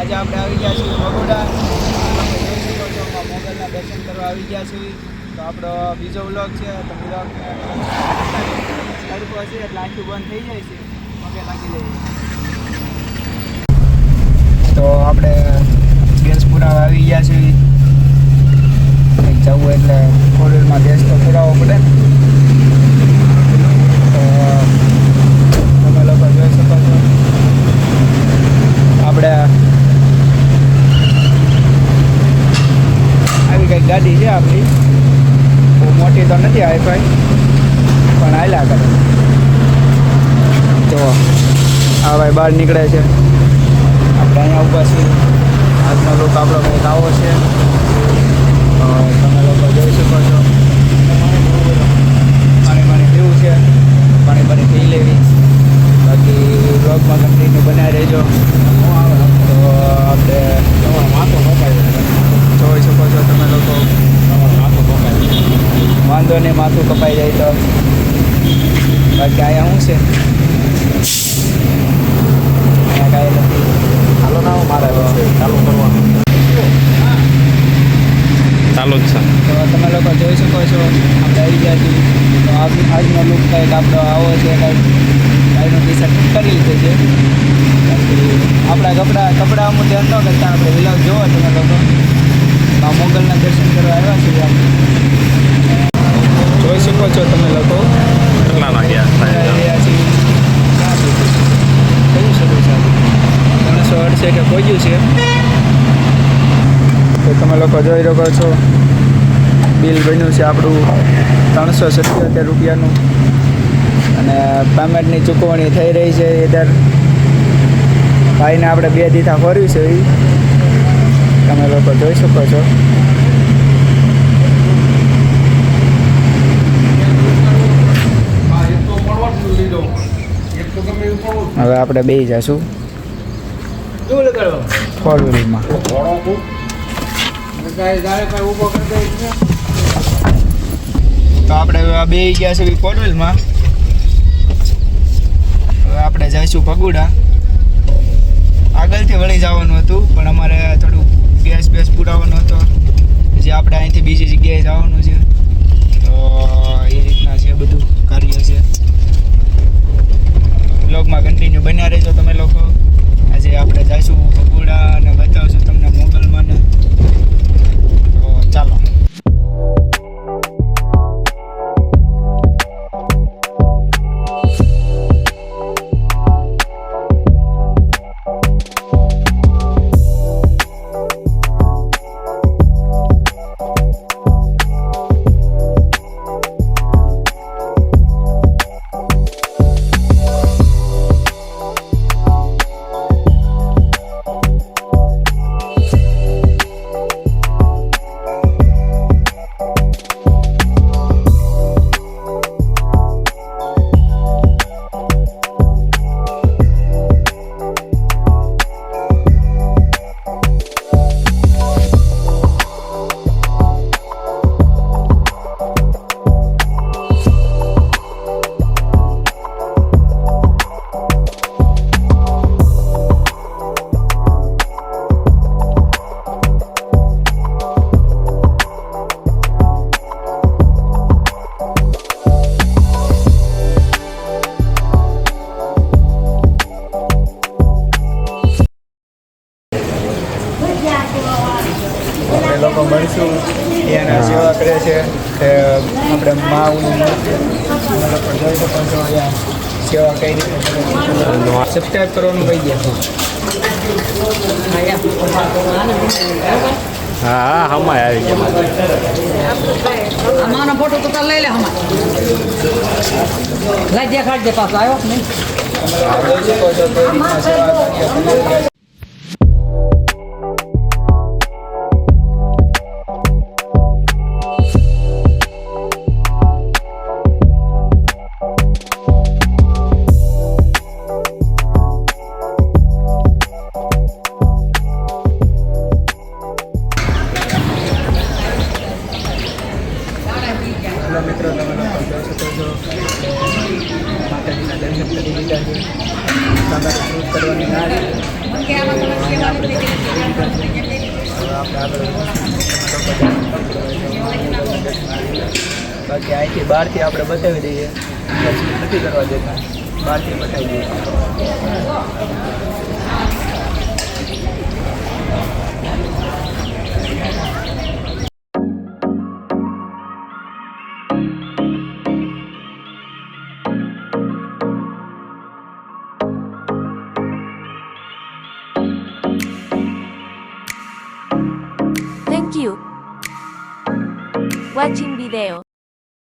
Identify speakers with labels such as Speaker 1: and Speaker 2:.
Speaker 1: આજે આપણે આવી ગયા છીએ શકો મોગલના દર્શન કરવા આવી ગયા છીએ. તો આપણો બીજો વ્લોગ છે, તો વ્લોગ તડકો છે એટલે આખું બંધ થઈ જાય છે. પગે લાગી જાય તો આપણે ગેસ પુરાવા આવી ગયા છીએ. જવું એટલે ફોર વ્હીલમાં ગેસ તો પુરાવવો પડે ને તો તમે લોકો જોઈ શકો છો આપણે આવી કંઈક ગાડી છે આપણી. બહુ મોટી તો નથી હાઈફાઈ પણ હાલ્યા કરે. તો આ ભાઈ બહાર નીકળે છે. આપણે અહીંયા ઊભા છીએ. આજનો લુક આપણો કંઈક આવો છે. તમે લોકો જોઈ શકો છો પાણી પાણી પીવું છે પાણી પાણી પી લેવી બાકી બ્લોગમાં કન્ટિન્યુ બનાવી રહેજો તો આપણે જોઈ શકો છો તમે લોકો વાંધો નહીં માથું કપાઈ જાય તો બાકી અહીંયા શું છે? અહીંયા કાંઈ નથી.
Speaker 2: ચાલો ના મારે ચાલુ કરવાનું. ચાલુ જ છે.
Speaker 1: તો તમે લોકો જોઈ શકો છો આપણે આવી ગયા છીએ. તો આજનો લુક કંઈક આપણો આવો છે કંઈક ગાડીનું ટી શર્ટ કરી લીધું છે. બાકી આપણા કપડાં કપડાં અમુક ધ્યાન ન કરતા આપણે વિલાવ જોવો તમે લોકો. આ મોગલના દર્શન કરવા આવ્યા જોઈ શકો છો તમે લોકો?
Speaker 2: કેટલા વાગ્યા
Speaker 1: કયું શરૂ છે ત્રણસો અડસે કે પહોંચ્યું છે. તો તમે લોકો જોઈ શકો છો બિલ બન્યું છે આપણું ત્રણસો સત્યોતેર રૂપિયાનું. અને પેમેન્ટની ચૂકવણી થઈ રહી છે ઇધર ભાઈને આપણે બે દીધા ભર્યું છે એ તમે લોકો જોઈ શકો છો. હવે આપણે બે જઈશું ફોર વ્હીલમાં તો આપણે બે ગયા છે ફોર વ્હીલમાં હવે આપણે જઈશું ભગુડા આગળથી વળી જવાનું હતું પણ અમારે થોડું ગેસ બેસ પુરાવાનો હતો. પછી આપણે અહીંથી બીજી જગ્યાએ જવાનું છે. તો એ રીતના લોકો મળશું. ત્યાંના સેવા કરે છે તે આપણે માનું મળશે તમે લોકો જોઈ શકો છો અહીંયા સેવા કઈ રીતે સબસ્ક્રાઈબ કરવાનું કહી ગયા
Speaker 2: હા હા હમાય આવી ગયા.
Speaker 3: અમારો ફોટો તો તાર લઈ લે હમ લઈ દેખાડ દે પાછો આવ્યો નહીં?
Speaker 1: કરી લીધા છે તમારે શૂટ કરવાની ના છે. આપણે દીધા બાકી અહીંથી બહારથી આપણે બતાવી દઈએ. પછી નથી કરવા દેતા. બહારથી બતાવી દઈએ.
Speaker 4: Watching video.